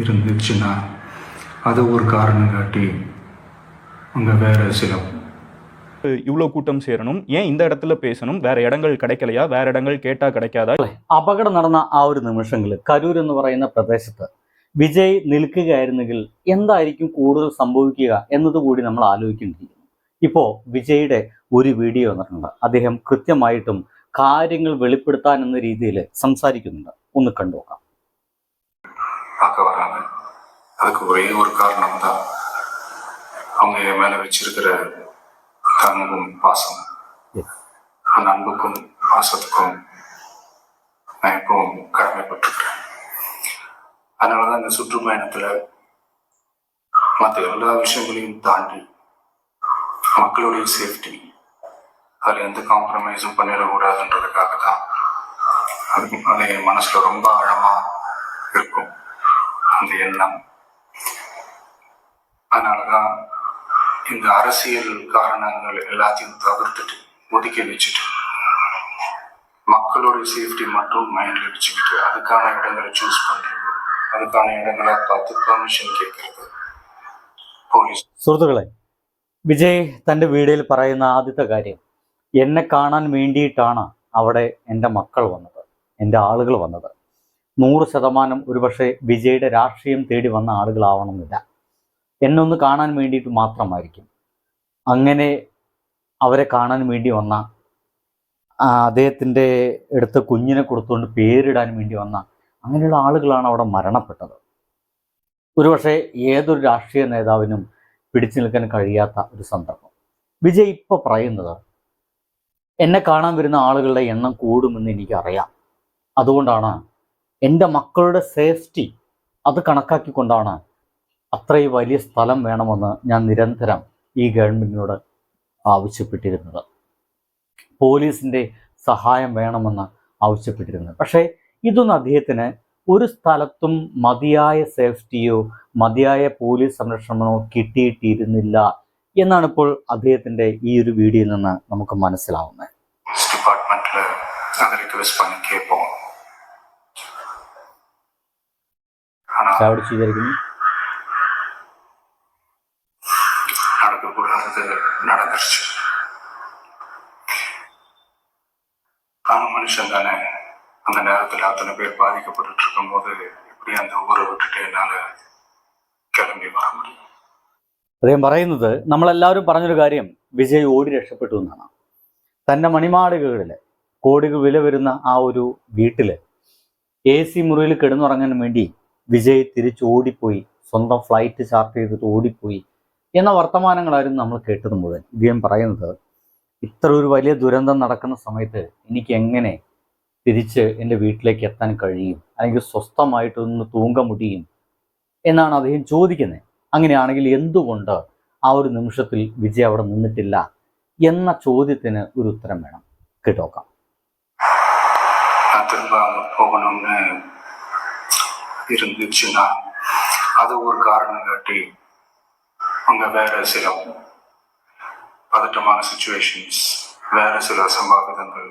இருந்துச்சுன்னா அதை ஒரு காரணம் காட்டி அங்கே வேற சில இவ்வளோ கூட்டம் சேரணும் ஏன் இந்த இடத்துல பேசணும் வேற இடங்கள் கிடைக்கலையா വേറെ ഇടങ്ങൾ കേട്ടാ கிடைக்காதா അപകടം നടന്ന ആ ഒരു നിമിഷങ്ങളിൽ കരൂർ എന്ന് പറയുന്ന പ്രദേശത്ത് വിജയ് നിൽക്കുകയായിരുന്നെങ്കിൽ എന്തായിരിക്കും കൂടുതൽ സംഭവിക്കുക എന്നതുകൂടി നമ്മൾ ആലോചിക്കേണ്ടിയിരിക്കുന്നു ഇപ്പോൾ വിജയുടെ ഒരു വീഡിയോ വന്നിട്ടുണ്ട് അദ്ദേഹം കൃത്യമായിട്ടും കാര്യങ്ങൾ വെളിപ്പെടുത്താൻ എന്ന രീതിയിൽ സംസാരിക്കുന്നുണ്ട് ഒന്ന് കണ്ടുനോക്കാം பார்க்க வராங்க அதுக்கு ஒரே ஒரு காரணம் தான் அவங்க என் மேல வச்சிருக்கிற அன்பும் பாசம் அந்த அன்புக்கும் பாசத்துக்கும் நான் எப்பவும் கடமைப்பட்டிருக்கிறேன். அதனாலதான் இந்த சுற்றுப்பயணத்துல மற்ற எல்லா விஷயங்களையும் தாண்டி மக்களுடைய சேஃப்டி அதில் எந்த காம்ப்ரமைஸும் பண்ணிடக்கூடாதுன்றதுக்காக தான் அது அது என் மனசில் ரொம்ப ஆழமாக இருக்கும். அந்த எண்ணம் அதனாலதான் இந்த அரசியல் காரணங்கள் எல்லாத்தையும் தவிர்த்துட்டு ஒதுக்கி வச்சுட்டு மக்களுடைய சேஃப்டி மட்டும் மைண்ட்ல வச்சுக்கிட்டு அதுக்கான இடங்களை சூஸ் பண்றது அதுக்கான இடங்களை பார்த்து பெர்மிஷன் கேட்கறது போலீஸ் സുഹൃത്തുക്കളെ വിജയ് തൻ്റെ വീഡിയോയിൽ പറയുന്ന ആദ്യത്തെ കാര്യം എന്നെ കാണാൻ വേണ്ടിയിട്ടാണ് അവിടെ എൻ്റെ മക്കൾ വന്നത് എൻ്റെ ആളുകൾ വന്നത് നൂറ് ശതമാനം ഒരുപക്ഷെ വിജയുടെ രാഷ്ട്രീയം തേടി വന്ന ആളുകളാവണമെന്നില്ല എന്നെ ഒന്ന് കാണാൻ വേണ്ടിയിട്ട് മാത്രമായിരിക്കും. അങ്ങനെ അവരെ കാണാൻ വേണ്ടി വന്ന അദ്ദേഹത്തിന്റെ അടുത്ത കുഞ്ഞിനെ കൊടുത്തുകൊണ്ട് പേരിടാൻ വേണ്ടി വന്ന അങ്ങനെയുള്ള ആളുകളാണ് അവിടെ മരണപ്പെട്ടത്. ഒരുപക്ഷെ ഏതൊരു രാഷ്ട്രീയ നേതാവിനും പിടിച്ചു നിൽക്കാൻ കഴിയാത്ത ഒരു സന്ദർഭം. വിജയ് ഇപ്പോൾ പറയുന്നത് എന്നെ കാണാൻ വരുന്ന ആളുകളുടെ എണ്ണം കൂടുമെന്ന് എനിക്കറിയാം. അതുകൊണ്ടാണ് എന്റെ മക്കളുടെ സേഫ്റ്റി അത് കണക്കാക്കിക്കൊണ്ടാണ് അത്രയും വലിയ സ്ഥലം വേണമെന്ന് ഞാൻ നിരന്തരം ഈ ഗവൺമെന്റിനോട് ആവശ്യപ്പെട്ടിരുന്നത്. പോലീസിന്റെ സഹായം വേണമെന്ന് ആവശ്യപ്പെട്ടിരുന്നത്. പക്ഷേ ഇതൊന്നും അദ്ദേഹത്തിന് ഒരു സ്ഥലത്തും മതിയായ സേഫ്റ്റിയോ മതിയായ പോലീസ് സംരക്ഷണമോ കിട്ടിയിട്ടിരുന്നില്ല എന്നാണ് ഇപ്പോൾ അദ്ദേഹത്തിന്റെ ഈ ഒരു വീഡിയോയിൽ നിന്ന് നമുക്ക് മനസ്സിലാവുന്നത്. ചാവടിച്ചു വിചാരിക്കുന്നു. மனுஷன் தானே அந்த நேரத்தில் அத்தனை பேர் பாதிக்கப்பட்டு இருக்கும்போது எப்படி அந்த ஊரை விட்டுட்டு என்னால கிளம்பி வர முடியும் അദ്ദേഹം പറയുന്നത് നമ്മളെല്ലാവരും പറഞ്ഞൊരു കാര്യം വിജയ് ഓടി രക്ഷപ്പെട്ടു എന്നാണ് തൻ്റെ മണിമാളികകളിൽ കോടികൾ വില വരുന്ന ആ ഒരു വീട്ടിൽ എ സി മുറിയിൽ കിടന്നുറങ്ങാൻ വേണ്ടി വിജയ് തിരിച്ച് ഓടിപ്പോയി സ്വന്തം ഫ്ലൈറ്റ് ചാർട്ട് ചെയ്തിട്ട് ഓടിപ്പോയി എന്ന വർത്തമാനങ്ങളായിരുന്നു നമ്മൾ കേട്ടത് മുഴുവൻ ഇദ്ദേഹം പറയുന്നത് ഇത്ര ഒരു വലിയ ദുരന്തം നടക്കുന്ന സമയത്ത് എനിക്ക് എങ്ങനെ തിരിച്ച് എൻ്റെ വീട്ടിലേക്ക് എത്താൻ കഴിയും അല്ലെങ്കിൽ സ്വസ്ഥമായിട്ടൊന്ന് തൂങ്ക മുടിയും എന്നാണ് അദ്ദേഹം ചോദിക്കുന്നത് അങ്ങനെയാണെങ്കിൽ എന്തുകൊണ്ട് ആ ഒരു നിമിഷത്തിൽ വിജയ് അവിടെ നിന്നിട്ടില്ല എന്ന ചോദ്യത്തിന് ഒരു ഉത്തരം വേണം കേട്ടോക്കാം நான் திரும்ப அங்க போகணும்னு இருந்துச்சுன்னா அது ஒரு காரணம் காட்டி அங்க வேற சில பதட்டமான சுச்சுவேஷன்ஸ் வேற சில சம்பாவிதங்கள்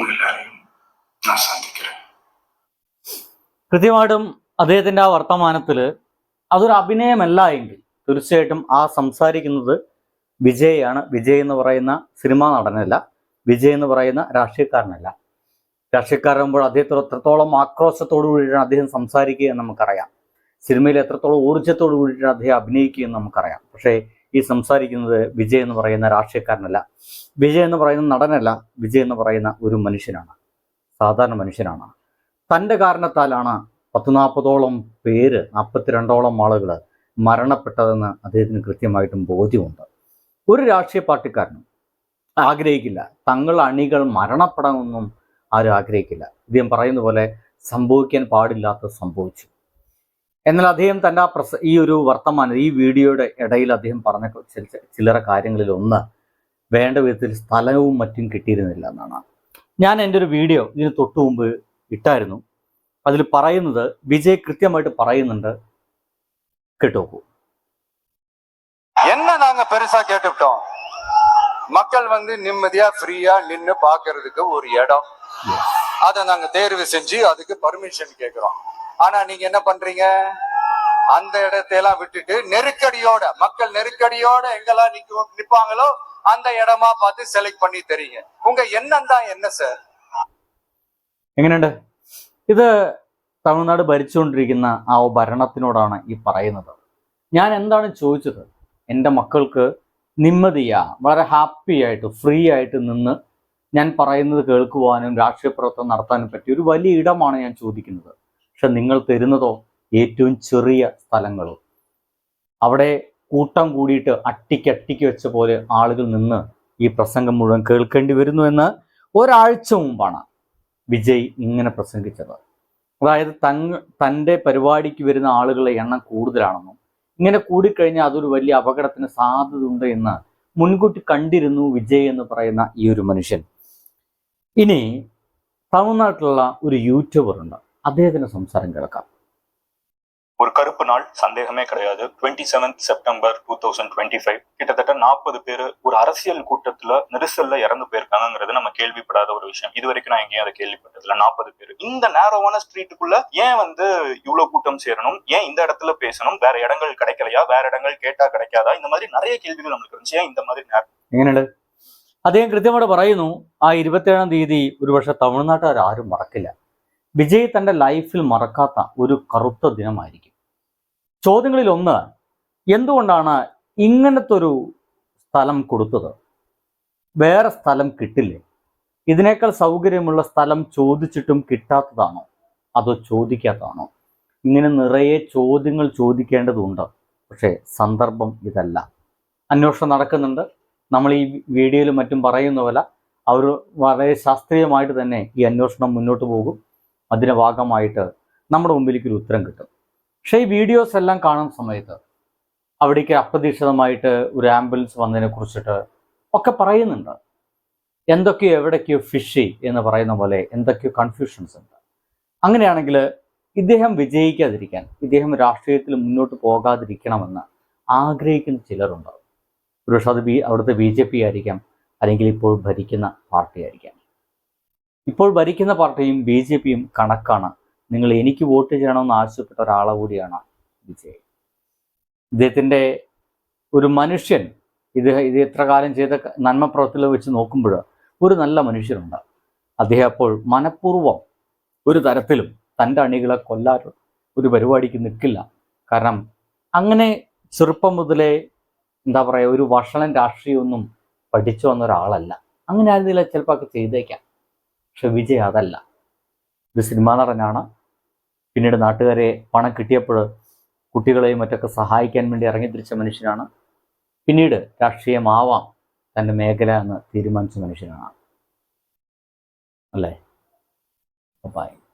എല്ലാവരെയും കൃത്യമായിട്ടും അദ്ദേഹത്തിന്റെ ആ വർത്തമാനത്തിൽ അതൊരു അഭിനയമല്ല എങ്കിൽ തീർച്ചയായിട്ടും ആ സംസാരിക്കുന്നത് വിജയാണ്. വിജയ് എന്ന് പറയുന്ന സിനിമാ നടനല്ല. വിജയ് എന്ന് പറയുന്ന രാഷ്ട്രീയക്കാരനല്ല. രാഷ്ട്രീയക്കാരാകുമ്പോൾ അദ്ദേഹത്തോട് എത്രത്തോളം ആക്രോശത്തോടു കൂടിയാണ് അദ്ദേഹം സംസാരിക്കുക എന്ന് നമുക്കറിയാം. സിനിമയിൽ എത്രത്തോളം ഊർജത്തോടു കൂടിയിട്ടാണ് അദ്ദേഹം അഭിനയിക്കുക എന്ന് നമുക്കറിയാം. പക്ഷേ ഈ സംസാരിക്കുന്നത് വിജയ് എന്ന് പറയുന്ന രാഷ്ട്രീയക്കാരനല്ല. വിജയ് എന്ന് പറയുന്ന നടനല്ല വിജയ് എന്ന് പറയുന്ന ഒരു മനുഷ്യനാണ്. സാധാരണ മനുഷ്യനാണ്. തന്റെ കാരണത്താലാണ് പത്ത് നാൽപ്പതോളം പേര് നാൽപ്പത്തിരണ്ടോളം ആളുകൾ മരണപ്പെട്ടതെന്ന് അദ്ദേഹത്തിന് കൃത്യമായിട്ടും ബോധ്യമുണ്ട്. ഒരു രാഷ്ട്രീയ പാർട്ടിക്കാരനും ആഗ്രഹിക്കില്ല. തങ്ങൾ അണികൾ മരണപ്പെടണമെന്നും ആരും ആഗ്രഹിക്കില്ല. ഇദ്ദേഹം പറയുന്ന പോലെ സംഭവിക്കാൻ പാടില്ലാത്ത സംഭവിച്ചു. എന്നാൽ അദ്ദേഹം തൻ്റെ ആ പ്രസ ഈ ഒരു വർത്തമാനം ഈ വീഡിയോയുടെ ഇടയിൽ അദ്ദേഹം പറഞ്ഞ ചില- ചില്ലറ കാര്യങ്ങളിൽ ഒന്ന് വേണ്ട വിധത്തിൽ സ്ഥലവും മറ്റും കിട്ടിയിരുന്നില്ല എന്നാണ് ഞാൻ എൻ്റെ ഒരു വീഡിയോ ഇതിന് തൊട്ടു മുമ്പ് ഇട്ടായിരുന്നു അതിൽ പറയുന്നത് വിജയ് കൃത്യമായിട്ട് പറയുന്നുണ്ട് കേട്ടോക്കൂ என்ன நாங்க பெருசா கேட்டுவிட்டோம் மக்கள் வந்து நிம்மதியா ஃப்ரீயா நின்னு பாக்குறதுக்கு ஒரு இடம் அதை நாங்க தேர்வு செஞ்சு அதுக்கு பர்மிஷன் கேக்குறோம் ஆனா நீங்க என்ன பண்றீங்க அந்த இடத்தையெல்லாம் விட்டுட்டு நெருக்கடியோட மக்கள் நெருக்கடியோட எங்கெல்லாம் நிக்க நிப்பாங்களோ அந்த இடமா பார்த்து செலக்ட் பண்ணி தரீங்க உங்க எண்ணம் தான் என்ன சார் എങ്ങനെയുണ്ട് ഇത് തമിഴ്നാട് ഭരിച്ചുകൊണ്ടിരിക്കുന്ന ആ ഭരണത്തിനോടാണ് ഈ പറയുന്നത് ഞാൻ എന്താണ് ചോദിച്ചത് എൻ്റെ മക്കൾക്ക് നിമ്മതിയാ വളരെ ഹാപ്പി ആയിട്ട് ഫ്രീ ആയിട്ട് നിന്ന് ഞാൻ പറയുന്നത് കേൾക്കുവാനും രാഷ്ട്രീയ പ്രവർത്തനം നടത്താനും പറ്റിയ ഒരു വലിയ ഇടമാണ് ഞാൻ ചോദിക്കുന്നത് പക്ഷെ നിങ്ങൾ തരുന്നതോ ഏറ്റവും ചെറിയ സ്ഥലങ്ങളും. അവിടെ കൂട്ടം കൂടിയിട്ട് അട്ടിക്കട്ടിക്ക് അട്ടിക്ക് വെച്ച പോലെ ആളുകൾ നിന്ന് ഈ പ്രസംഗം മുഴുവൻ കേൾക്കേണ്ടി വരുന്നു എന്ന് ഒരാഴ്ച മുമ്പാണ് വിജയ് ഇങ്ങനെ പ്രസംഗിച്ചത്. അതായത് തങ് തന്റെ പരിപാടിക്ക് വരുന്ന ആളുകളുടെ എണ്ണം കൂടുതലാണെന്നും ഇങ്ങനെ കൂടിക്കഴിഞ്ഞാൽ അതൊരു വലിയ അപകടത്തിന് സാധ്യതയുണ്ട് എന്ന് മുൻകൂട്ടി കണ്ടിരുന്നു വിജയ് എന്ന് പറയുന്ന ഈ ഒരു മനുഷ്യൻ. ഇനി തമിഴ്നാട്ടിലുള്ള ഒരു യൂട്യൂബർ ഉണ്ട്. അദ്ദേഹത്തിന്റെ സംസാരം കേൾക്കാം ஒரு கருப்பு நாள் சந்தேகமே கிடையாது twenty seventh September two thousand twenty five கிட்டத்தட்ட நாற்பது பேர் ஒரு அரசியல் கூட்டத்துல நெரிசல்ல இறந்து போயிருக்காங்கிறது நம்ம கேள்விப்படாத ஒரு விஷயம் இது வரைக்கும் நான் எங்கேயும் அதை கேள்விப்பட்டதில்ல நாற்பது பேர் இந்த நேரோவான ஸ்ட்ரீட்டுக்குள்ள ஏன் வந்து இவ்வளவு கூட்டம் சேரணும் ஏன் இந்த இடத்துல பேசணும் வேற இடங்கள் கிடைக்கலையா வேற இடங்கள் கேட்டா கிடைக்காதா இந்த மாதிரி நிறைய கேள்விகள் நம்மளுக்கு இருந்துச்சு ஏன் இந்த மாதிரி நேரம் എങ്ങനെയുണ്ട് അദ്ദേഹം കൃത്യമായിട്ട് പറയുന്നു ആ ഇരുപത്തേഴാം തീയതി ഒരുപക്ഷെ തമിഴ്നാട്ടുകാർ ആരും മറക്കില്ല വിജയ് തന്റെ ലൈഫിൽ മറക്കാത്ത ഒരു കറുത്ത ദിനമായിരിക്കും. ചോദ്യങ്ങളിൽ ഒന്ന് എന്തുകൊണ്ടാണ് ഇങ്ങനത്തെ ഒരു സ്ഥലം കൊടുത്തത്? വേറെ സ്ഥലം കിട്ടില്ലേ? ഇതിനേക്കാൾ സൗകര്യമുള്ള സ്ഥലം ചോദിച്ചിട്ടും കിട്ടാത്തതാണോ? അതോ ചോദിക്കാത്തതാണോ? ഇങ്ങനെ നിറയെ ചോദ്യങ്ങൾ ചോദിക്കേണ്ടതുണ്ട്. പക്ഷേ സന്ദർഭം ഇതല്ല. അന്വേഷണം നടക്കുന്നുണ്ട്. നമ്മൾ ഈ വീഡിയോയിലും മറ്റും പറയുന്ന പോലെ അവർ വളരെ ശാസ്ത്രീയമായിട്ട് തന്നെ ഈ അന്വേഷണം മുന്നോട്ട് പോകും. അതിന്റെ ഭാഗമായിട്ട് നമ്മുടെ മുമ്പിലേക്ക് ഒരു ഉത്തരം കിട്ടും. പക്ഷേ ഈ വീഡിയോസ് എല്ലാം കാണുന്ന സമയത്ത് അവിടേക്ക് അപ്രതീക്ഷിതമായിട്ട് ഒരു ആംബുലൻസ് വന്നതിനെ കുറിച്ചിട്ട് ഒക്കെ പറയുന്നുണ്ട്. എന്തൊക്കെയോ എവിടേക്കോ ഫിഷി എന്ന് പറയുന്ന പോലെ എന്തൊക്കെയോ കൺഫ്യൂഷൻസ് ഉണ്ട്. അങ്ങനെയാണെങ്കിൽ ഇദ്ദേഹം വിജയിക്കാതിരിക്കാൻ ഇദ്ദേഹം രാഷ്ട്രീയത്തിൽ മുന്നോട്ട് പോകാതിരിക്കണമെന്ന് ആഗ്രഹിക്കുന്ന ചിലരുണ്ടാവും. ഒരുപക്ഷെ അത് ബി അവിടുത്തെ ബി ജെ പി ആയിരിക്കാം അല്ലെങ്കിൽ ഇപ്പോൾ ഭരിക്കുന്ന പാർട്ടി ആയിരിക്കാം. ഇപ്പോൾ ഭരിക്കുന്ന പാർട്ടിയും ബി ജെ പിയും കണക്കാണ്. നിങ്ങൾ എനിക്ക് വോട്ട് ചെയ്യണമെന്ന് ആവശ്യപ്പെട്ട ഒരാളെ കൂടിയാണ് വിജയ്. ഇദ്ദേഹത്തിന്റെ ഒരു മനുഷ്യൻ ഇത് ഇത് എത്ര കാലം ചെയ്ത നന്മ പ്രവർത്തനം വെച്ച് നോക്കുമ്പോൾ ഒരു നല്ല മനുഷ്യനുണ്ട് അദ്ദേഹം അപ്പോൾ മനഃപൂർവം ഒരു തരത്തിലും തന്റെ അണികളെ കൊല്ലാൻ ഒരു പരിപാടിക്ക് നിൽക്കില്ല. കാരണം അങ്ങനെ ചെറുപ്പം മുതലേ എന്താ പറയുക ഒരു വഷളൻ രാഷ്ട്രീയമൊന്നും പഠിച്ചു വന്ന ഒരാളല്ല. അങ്ങനെ ആയിരുന്നില്ല ചിലപ്പോൾ ഒക്കെ ചെയ്തേക്കാം. പക്ഷെ വിജയ് അതല്ല. ഇത് സിനിമാ നടനാണ്. പിന്നീട് നാട്ടുകാരെ പണം കിട്ടിയപ്പോൾ കുട്ടികളെയും മറ്റൊക്കെ സഹായിക്കാൻ വേണ്ടി ഇറങ്ങിത്തിരിച്ച മനുഷ്യനാണ്. പിന്നീട് രാഷ്ട്രീയമാവാം തന്റെ മേഖല എന്ന് തീരുമാനിച്ച മനുഷ്യനാണ്. അല്ലേ? ബൈ